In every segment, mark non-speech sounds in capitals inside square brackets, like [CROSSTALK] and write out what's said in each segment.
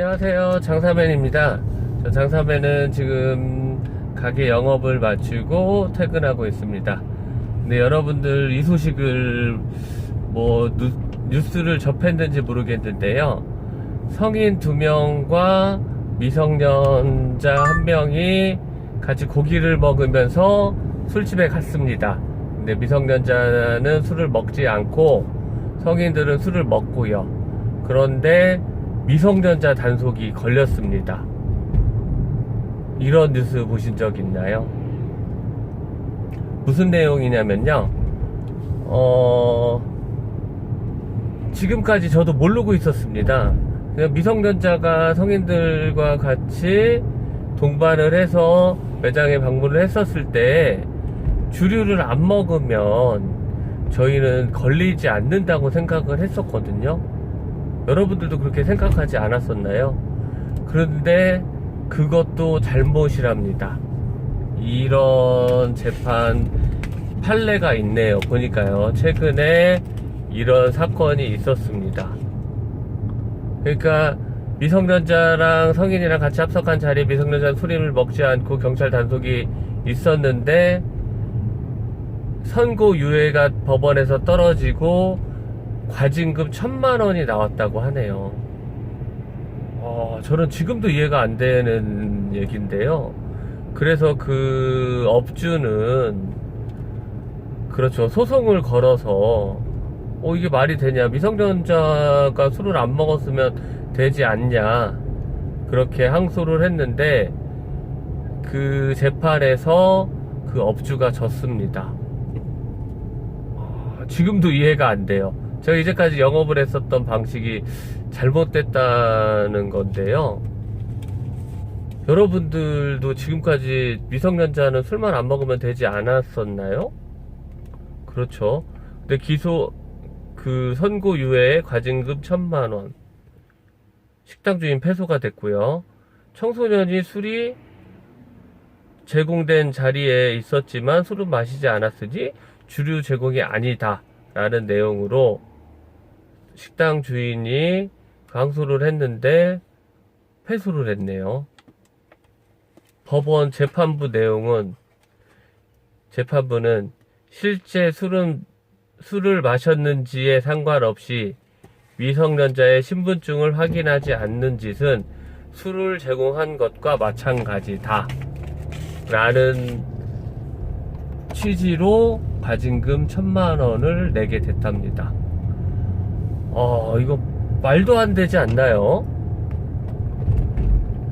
안녕하세요. 장사맨입니다. 저 장사맨은 지금 가게 영업을 마치고 퇴근하고 있습니다. 근데 여러분들 이 소식을 뭐 누, 뉴스를 접했는지 모르겠는데요. 성인 두 명과 미성년자 한 명이 같이 고기를 먹으면서 술집에 갔습니다. 근데 미성년자는 술을 먹지 않고 성인들은 술을 먹고요. 그런데 미성년자 단속이 걸렸습니다. 이런 뉴스 보신 적 있나요? 무슨 내용이냐면요. 어, 지금까지 저도 모르고 있었습니다. 미성년자가 성인들과 같이 동반을 해서 매장에 방문을 했었을 때 주류를 안 먹으면 저희는 걸리지 않는다고 생각을 했었거든요. 여러분들도 그렇게 생각하지 않았었나요? 그런데 그것도 잘못이랍니다. 이런 재판 판례가 있네요. 보니까요. 최근에 이런 사건이 있었습니다. 그러니까 미성년자랑 성인이랑 같이 합석한 자리에 미성년자 술임을 먹지 않고 경찰 단속이 있었는데 선고 유예가 법원에서 떨어지고 과징금 천만 원이 나왔다고 하네요. 어, 저는 지금도 이해가 안 되는 얘기인데요. 그래서 그 업주는 그렇죠 소송을 걸어서 어 이게 말이 되냐 미성년자가 술을 안 먹었으면 되지 않냐 그렇게 항소를 했는데 그 재판에서 그 업주가 졌습니다. 어, 지금도 이해가 안 돼요. 제가 이제까지 영업을 했었던 방식이 잘못됐다는 건데요. 여러분들도 지금까지 미성년자는 술만 안 먹으면 되지 않았었나요? 그렇죠. 근데 기소, 그 선고 유예에 과징금 천만 원. 식당 주인 패소가 됐고요. 청소년이 술이 제공된 자리에 있었지만 술은 마시지 않았으니 주류 제공이 아니다. 라는 내용으로 식당 주인이 강소를 했는데 패소를 했네요. 법원 재판부 내용은 재판부는 실제 술은 술을 마셨는지에 상관없이 미성년자의 신분증을 확인하지 않는 짓은 술을 제공한 것과 마찬가지다. 라는 취지로 과징금 천만 원을 내게 됐답니다. 어, 이거 말도 안 되지 않나요?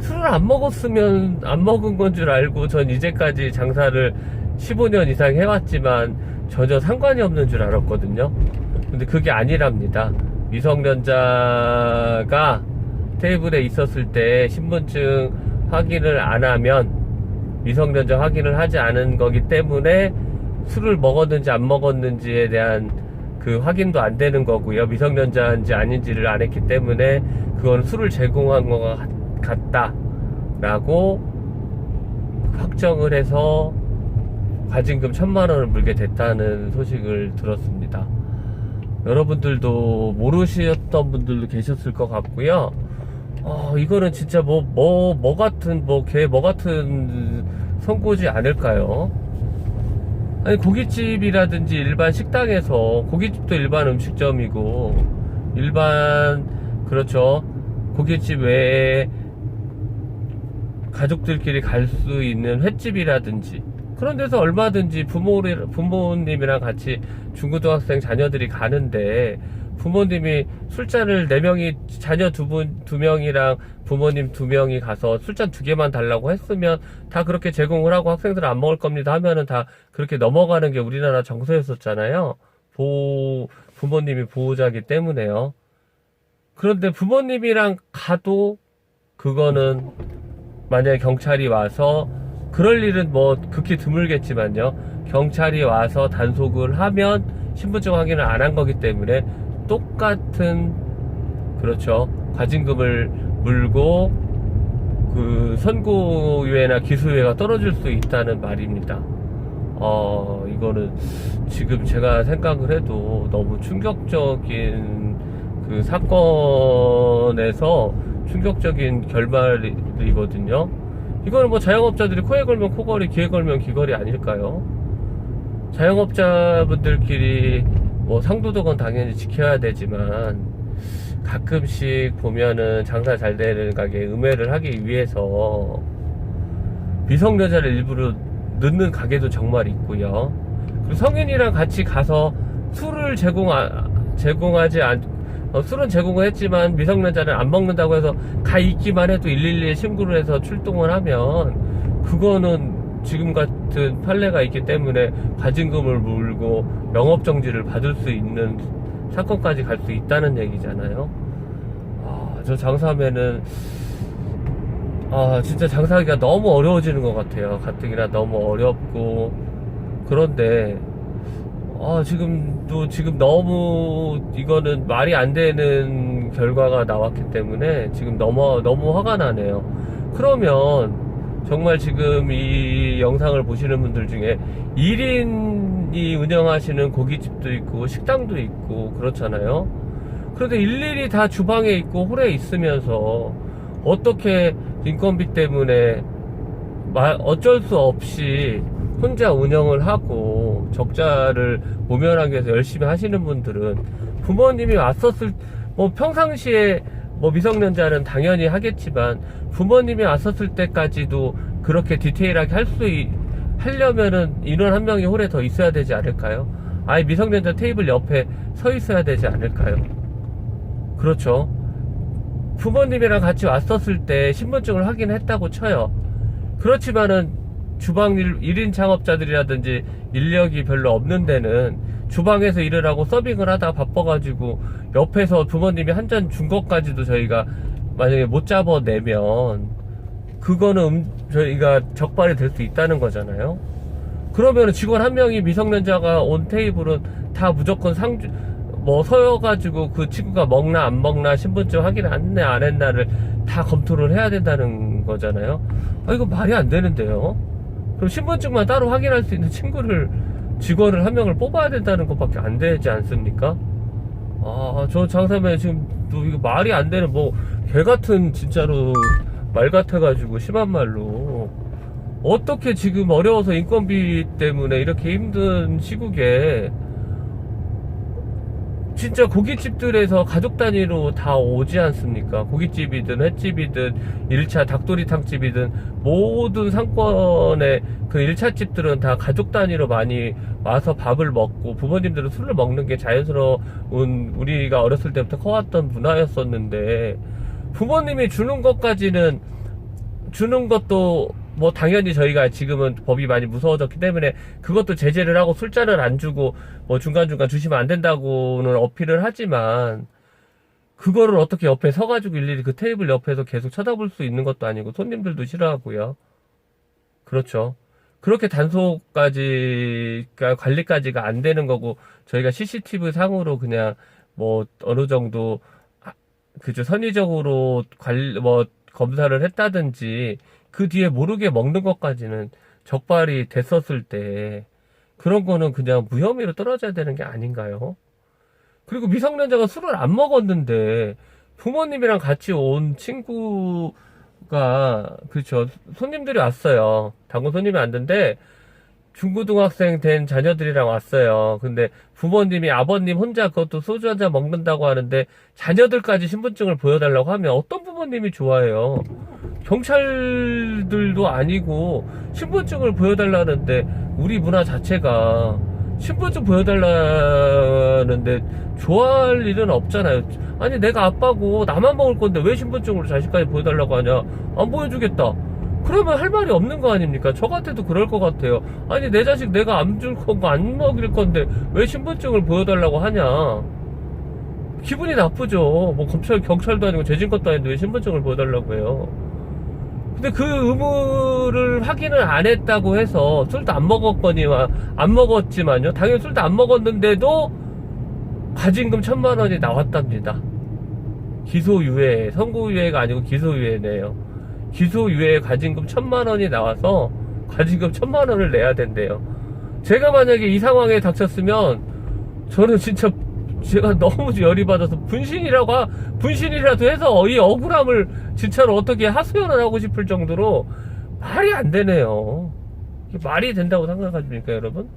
술을 안 먹었으면 안 먹은 건 줄 알고 전 이제까지 장사를 15년 이상 해왔지만 전혀 상관이 없는 줄 알았거든요. 근데 그게 아니랍니다. 미성년자가 테이블에 있었을 때 신분증 확인을 안 하면 미성년자 확인을 하지 않은 거기 때문에 술을 먹었는지 안 먹었는지에 대한 그 확인도 안 되는 거고요. 미성년자인지 아닌지를 안 했기 때문에 그건 술을 제공한 것 같다라고 확정을 해서 과징금 천만 원을 물게 됐다는 소식을 들었습니다. 여러분들도 모르셨던 분들도 계셨을 것 같고요. 어, 이거는 진짜 뭐, 뭐, 뭐 같은, 뭐, 개, 뭐 같은 선고지 않을까요? 아니, 고깃집이라든지 일반 식당에서, 고깃집도 일반 음식점이고, 일반, 그렇죠. 고깃집 외에 가족들끼리 갈 수 있는 횟집이라든지, 그런 데서 얼마든지 부모, 부모님이랑 같이 중고등학생 자녀들이 가는데, 부모님이 술잔을 네명이 자녀 두 분, 두 명이랑 부모님 두 명이 가서 술잔 두 개만 달라고 했으면 다 그렇게 제공을 하고 학생들은 안 먹을 겁니다 하면은 다 그렇게 넘어가는 게 우리나라 정서였었잖아요. 보호, 부모님이 보호자기 때문에요. 그런데 부모님이랑 가도 그거는 만약에 경찰이 와서 그럴 일은 뭐 극히 드물겠지만요. 경찰이 와서 단속을 하면 신분증 확인을 안 한 거기 때문에 똑같은 그렇죠 과징금을 물고 그 선고유예나 기소유예가 떨어질 수 있다는 말입니다. 어 이거는 지금 제가 생각을 해도 너무 충격적인 그 사건에서 충격적인 결말이거든요. 이거는 뭐 자영업자들이 코에 걸면 코걸이, 귀에 걸면 귀걸이 아닐까요? 자영업자분들끼리 뭐 상도덕은 당연히 지켜야 되지만 가끔씩 보면은 장사 잘 되는 가게 음해를 하기 위해서 미성년자를 일부러 넣는 가게도 정말 있고요. 그리고 성인이랑 같이 가서 술을 제공 제공하지 않 어, 술은 제공을 했지만 미성년자는 안 먹는다고 해서 가 있기만 해도 112에 신고를 해서 출동을 하면 그거는 지금 같은 판례가 있기 때문에 과징금을 물고 영업 정지를 받을 수 있는 사건까지 갈 수 있다는 얘기잖아요. 아, 저 장사하면은 아, 진짜 장사하기가 너무 어려워지는 것 같아요. 가뜩이나 너무 어렵고 그런데 아, 지금도 지금 너무 이거는 말이 안 되는 결과가 나왔기 때문에 지금 너무 너무 화가 나네요. 그러면 정말 지금 이 영상을 보시는 분들 중에 1인이 운영하시는 고깃집도 있고 식당도 있고 그렇잖아요. 그런데 일일이 다 주방에 있고 홀에 있으면서 어떻게 인건비 때문에 마- 어쩔 수 없이 혼자 운영을 하고 적자를 모면하기 위해서 열심히 하시는 분들은 부모님이 왔었을 뭐 평상시에 뭐 미성년자는 당연히 하겠지만 부모님이 왔었을 때까지도 그렇게 디테일하게 할 수 하려면은 인원 한 명이 홀에 더 있어야 되지 않을까요? 아예 미성년자 테이블 옆에 서 있어야 되지 않을까요? 그렇죠. 부모님이랑 같이 왔었을 때 신분증을 확인했다고 쳐요. 그렇지만은 주방 일, 1인 창업자들이라든지 인력이 별로 없는 데는 주방에서 일을 하고 서빙을 하다 바빠가지고 옆에서 부모님이 한 잔 준 것까지도 저희가 만약에 못 잡아내면 그거는 음- 저희가 적발이 될 수 있다는 거잖아요. 그러면 직원 한 명이 미성년자가 온 테이블은 다 무조건 상주 뭐 서여가지고 그 친구가 먹나 안 먹나 신분증 확인 안 했나 안 했나를 다 검토를 해야 된다는 거잖아요. 아 이거 말이 안 되는데요. 그럼 신분증만 따로 확인할 수 있는 친구를 직원을 한 명을 뽑아야 된다는 것밖에 안 되지 않습니까? 아, 저 장사면 지금 또 이거 말이 안 되는 뭐 개 같은 진짜로 말 같아가지고 심한 말로 어떻게 지금 어려워서 인건비 때문에 이렇게 힘든 시국에 진짜 고깃집들에서 가족 단위로 다 오지 않습니까? 고깃집이든 횟집이든 1차 닭도리탕집이든 모든 상권의 그 1차 집들은 다 가족 단위로 많이 와서 밥을 먹고 부모님들은 술을 먹는 게 자연스러운 우리가 어렸을 때부터 커왔던 문화였었는데 부모님이 주는 것까지는 주는 것도 뭐 당연히 저희가 지금은 법이 많이 무서워졌기 때문에 그것도 제재를 하고 술잔을 안 주고 뭐 중간중간 주시면 안 된다고는 어필을 하지만 그거를 어떻게 옆에 서가지고 일일이 그 테이블 옆에서 계속 쳐다볼 수 있는 것도 아니고 손님들도 싫어하고요. 그렇죠. 그렇게 단속까지, 관리까지가 안 되는 거고, 저희가 CCTV 상으로 그냥 뭐 어느 정도, 아, 그죠, 선의적으로 관리, 뭐 검사를 했다든지, 그 뒤에 모르게 먹는 것까지는 적발이 됐었을 때, 그런 거는 그냥 무혐의로 떨어져야 되는 게 아닌가요? 그리고 미성년자가 술을 안 먹었는데, 부모님이랑 같이 온 친구가, 그쵸, 손님들이 왔어요. 당구 손님이 왔는데, 중고등학생 된 자녀들이랑 왔어요. 근데 부모님이 아버님 혼자 그것도 소주 한 잔 먹는다고 하는데, 자녀들까지 신분증을 보여달라고 하면 어떤 부모님이 좋아해요? 경찰들도 아니고 신분증을 보여달라는데 우리 문화 자체가 신분증 보여달라는데 좋아할 일은 없잖아요. 아니 내가 아빠고 나만 먹을 건데 왜 신분증으로 자식까지 보여달라고 하냐? 안 보여주겠다. 그러면 할 말이 없는 거 아닙니까? 저 같아도 그럴 것 같아요. 아니 내 자식 내가 안줄 거고 안 먹일 건데 왜 신분증을 보여달라고 하냐? 기분이 나쁘죠. 뭐 검찰 경찰도 아니고 재진 것도 아닌데 왜 신분증을 보여달라고 해요? 근데 그 의무를 확인을 안 했다고 해서 술도 안 먹었거니와 안 먹었지만요. 당연히 술도 안 먹었는데도 과징금 천만 원이 나왔답니다. 기소유예, 선고유예가 아니고 기소유예네요. 기소유예 과징금 천만 원이 나와서 과징금 천만 원을 내야 된대요. 제가 만약에 이 상황에 닥쳤으면 저는 진짜 제가 너무 열이 받아서 분신이라고 하- 분신이라도 해서 이 억울함을 진짜로 어떻게 하소연을 하고 싶을 정도로 말이 안 되네요. 말이 된다고 생각하십니까, 여러분?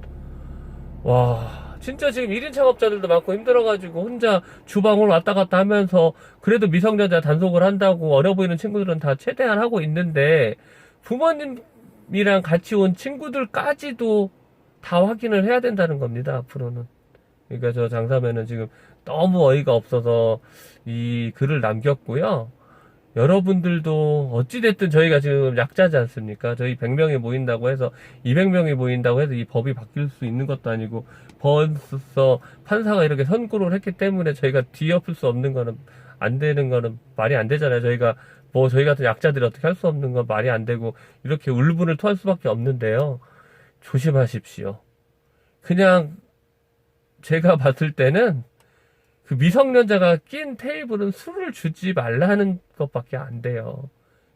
와, 진짜 지금 1인 창업자들도 많고 힘들어가지고 혼자 주방을 왔다 갔다 하면서 그래도 미성년자 단속을 한다고 어려 보이는 친구들은 다 최대한 하고 있는데 부모님이랑 같이 온 친구들까지도 다 확인을 해야 된다는 겁니다, 앞으로는. 그러니까 저 장사면은 지금 너무 어이가 없어서 이 글을 남겼고요. 여러분들도 어찌됐든 저희가 지금 약자지 않습니까? 저희 100명이 모인다고 해서 200명이 모인다고 해서 이 법이 바뀔 수 있는 것도 아니고 벌써 판사가 이렇게 선고를 했기 때문에 저희가 뒤엎을 수 없는 거는 안 되는 거는 말이 안 되잖아요. 저희가 뭐 저희 같은 약자들이 어떻게 할 수 없는 건 말이 안 되고 이렇게 울분을 토할 수밖에 없는데요. 조심하십시오. 그냥 제가 봤을 때는 그 미성년자가 낀 테이블은 술을 주지 말라는 것밖에 안 돼요.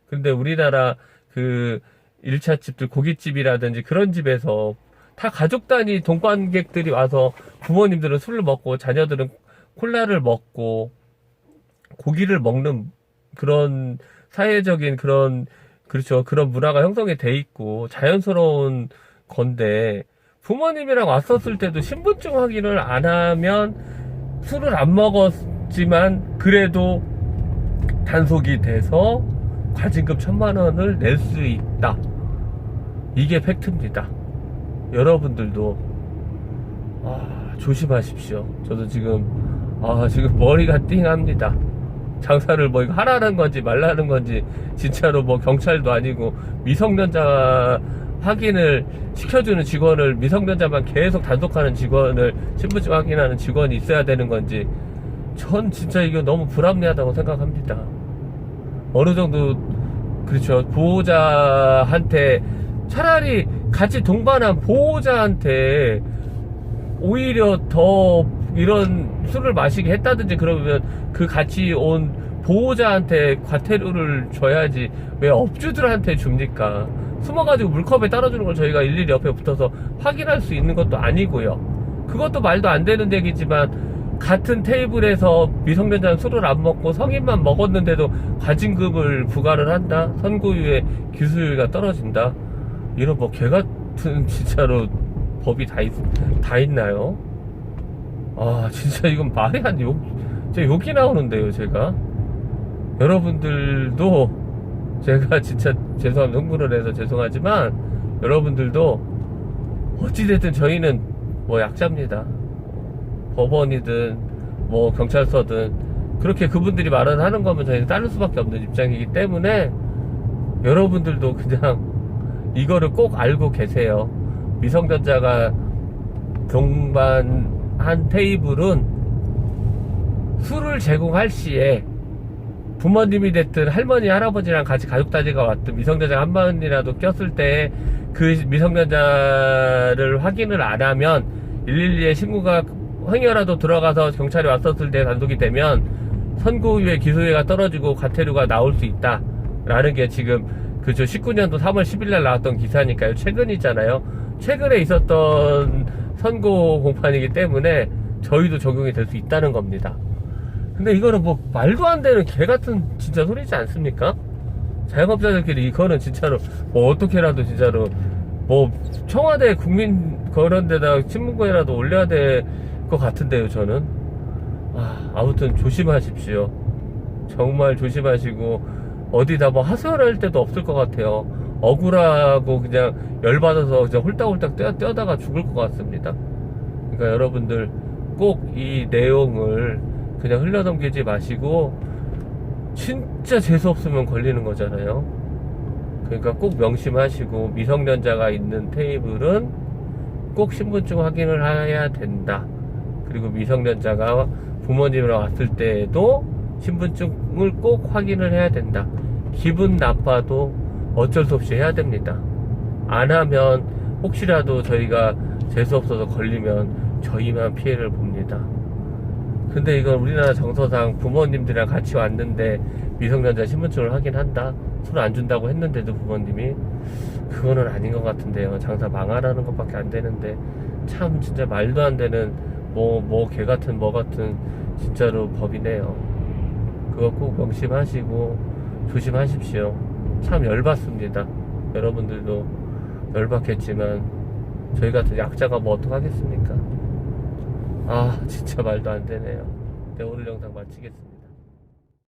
근데 우리나라 그 1차 집들 고깃집이라든지 그런 집에서 다 가족 단위 동반객들이 와서 부모님들은 술을 먹고 자녀들은 콜라를 먹고 고기를 먹는 그런 사회적인 그런 그렇죠 그런 문화가 형성이 돼 있고 자연스러운 건데 부모님이랑 왔었을 때도 신분증 확인을 안 하면 술을 안 먹었지만 그래도 단속이 돼서 과징금 천만 원을 낼 수 있다. 이게 팩트입니다. 여러분들도 아, 조심하십시오. 저도 지금 아, 지금 머리가 띵합니다. 장사를 뭐 이거 하라는 건지 말라는 건지 진짜로 뭐 경찰도 아니고 미성년자 확인을 시켜주는 직원을 미성년자만 계속 단속하는 직원을 신분증 확인하는 직원이 있어야 되는 건지 전 진짜 이거 너무 불합리하다고 생각합니다. 어느 정도 그렇죠 보호자한테 차라리 같이 동반한 보호자한테 오히려 더 이런 술을 마시게 했다든지 그러면 그 같이 온 보호자한테 과태료를 줘야지 왜 업주들한테 줍니까? 숨어가지고 물컵에 따라주는 걸 저희가 일일이 옆에 붙어서 확인할 수 있는 것도 아니고요. 그것도 말도 안 되는 얘기지만 같은 테이블에서 미성년자는 술을 안 먹고 성인만 먹었는데도 과징금을 부과를 한다. 선고유예 기수유예가 떨어진다. 이런 뭐 개같은 [LAUGHS] 진짜로 법이 다, 있, 다 있나요? 아 진짜 이건 말이 안 돼. 욕, 진짜 욕이 나오는데요 제가. 여러분들도 제가 [LAUGHS] 진짜 죄송합니다. 흥분을 해서 죄송하지만 여러분들도 어찌됐든 저희는 뭐 약자입니다. 법원이든 뭐 경찰서든 그렇게 그분들이 말을 하는 거면 저희는 따를 수밖에 없는 입장이기 때문에 여러분들도 그냥 [LAUGHS] 이거를 꼭 알고 계세요. 미성년자가 동반한 테이블은 술을 제공할 시에 부모님이 됐든 할머니 할아버지랑 같이 가족 단위가 왔든 미성년자 한 번이라도 꼈을 때 그 미성년자를 확인을 안 하면 112에 신고가 행여라도 들어가서 경찰이 왔었을 때 단속이 되면 선고유예 기소유예가 떨어지고 과태료가 나올 수 있다 라는 게 지금 그저 19년도 3월 10일 날 나왔던 기사니까요. 최근이잖아요. 최근에 있었던 선고 공판이기 때문에 저희도 적용이 될 수 있다는 겁니다 근데 이거는 뭐 말도 안 되는 개 같은 진짜 소리지 않습니까? 자영업자들끼리 이거는 진짜로 뭐 어떻게라도 진짜로 뭐 청와대 국민 그런 데다 신문고에라도 올려야 될 것 같은데요 저는. 아, 아무튼 조심하십시오. 정말 조심하시고 어디다 뭐 하소연할 때도 없을 것 같아요. 억울하고 그냥 열받아서 그냥 홀딱홀딱 뛰어, 뛰어다가 죽을 것 같습니다. 그러니까 여러분들 꼭 이 내용을 그냥 흘려넘기지 마시고 진짜 재수 없으면 걸리는 거잖아요. 그러니까 꼭 명심하시고 미성년자가 있는 테이블은 꼭 신분증 확인을 해야 된다. 그리고 미성년자가 부모님이랑 왔을 때에도 신분증을 꼭 확인을 해야 된다. 기분 나빠도 어쩔 수 없이 해야 됩니다. 안 하면 혹시라도 저희가 재수 없어서 걸리면 저희만 피해를 봅니다. 근데 이건 우리나라 정서상 부모님들이랑 같이 왔는데 미성년자 신분증을 확인한다. 손 안 준다고 했는데도 부모님이 그거는 아닌 것 같은데요. 장사 망하라는 것밖에 안 되는데 참 진짜 말도 안 되는 뭐, 뭐, 개 같은, 뭐 같은, 진짜로 법이네요. 그거 꼭 명심하시고, 조심하십시오. 참 열받습니다. 여러분들도 열받겠지만, 저희 같은 약자가 뭐 어떡하겠습니까? 아, 진짜 말도 안 되네요. 네, 오늘 영상 마치겠습니다.